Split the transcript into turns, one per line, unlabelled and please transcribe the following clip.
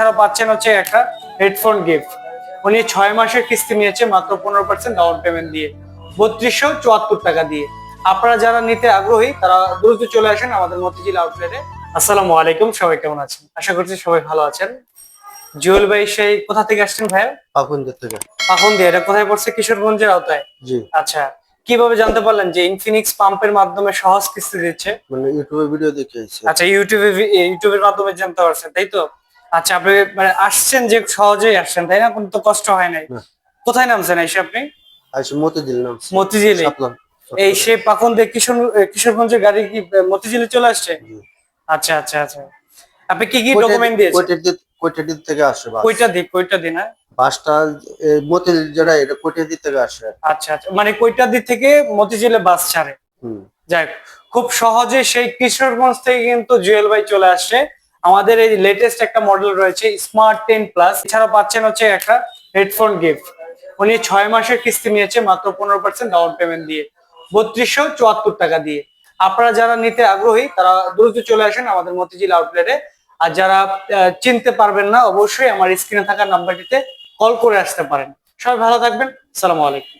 এছাড়াও পাচ্ছেন হচ্ছে একটা হেডফোন গিফট। উনি ছয় মাসের কিস্তি নিয়েছে মাত্র পনেরো পার্সেন্ট ডাউন পেমেন্ট দিয়ে। বত্রিশশো চুয়াত্তর টাকা দিয়ে। আপনারা যারা নিতে আগ্রহী তারা দ্রুত চলে আসেন আমাদের মতিঝিল আউটলেটে আসসালামু আলাইকুম সবাই কেমন আছেন? আশা করছি সবাই ভালো আছেন। জুয়েল ভাই সেই কোথা থেকে আসছেন ভাইয়া
পাকুন্দের থেকে।
পাখন দিয়ে এটা কোথায় পড়ছে? কিশোরগঞ্জের আওতায়?
জি।
আচ্ছা কীভাবে জানতে পারলেন যে ইনফিনিক্স পাম্পের মাধ্যমে সহজ কিস্তি দিচ্ছে?
মানে ইউটিউবে ভিডিও দেখেছি
আচ্ছা ইউটিউবে ইউটিউবের মাধ্যমে জানতে পারছেন তাই তো? আচ্ছা আপনি মানে আসছেন যে সহজেই আসছেন তাই না? কোনো তো কষ্ট হয় নাই। কোথায় নামছেন এসে আপনি
মতিঝিল নাম
মতিঝিলে? এই সে পাখন দিয়ে কিশোর কিশোরগঞ্জের গাড়ি কি মতিঝিলে চলে আসছে? আচ্ছা আচ্ছা আচ্ছা। আপনি কি কি ডকুমেন্ট দিয়েছেন?
কোটেটি কোটেটি থেকে আসে
কয়টা দিক কয়টা দিন হ্যাঁ?
বাসটা এই মতিঝিল যেটা এটা কোটেটি থেকে আসে
আচ্ছা আচ্ছা। মানে কয়টা দিক থেকে মতিঝিলে বাস ছাড়ে? যাক খুব সহজে সেই কিশোরগঞ্জ থেকে কিন্তু জুয়েল ভাই চলে আসছে। আমাদের এই লেটেস্ট একটা মডেল রয়েছে স্মার্ট টেন প্লাস এছাড়াও পাচ্ছেন হচ্ছে একটা হেডফোন গিফট উনি ছয় মাসের কিস্তি নিয়েছে, মাত্র পনেরো পার্সেন্ট ডাউন পেমেন্ট দিয়ে। বত্রিশশো চুয়াত্তর টাকা দিয়ে। আপনারা যারা নিতে আগ্রহী, তারা দ্রুত চলে আসেন আমাদের মতিঝিল আউটলেটে আর যারা চিনতে পারবেন না, অবশ্যই আমার স্ক্রিনে থাকা নাম্বারটিতে কল করে আসতে পারেন। সবাই ভালো থাকবেন। সালামু আলাইকুম।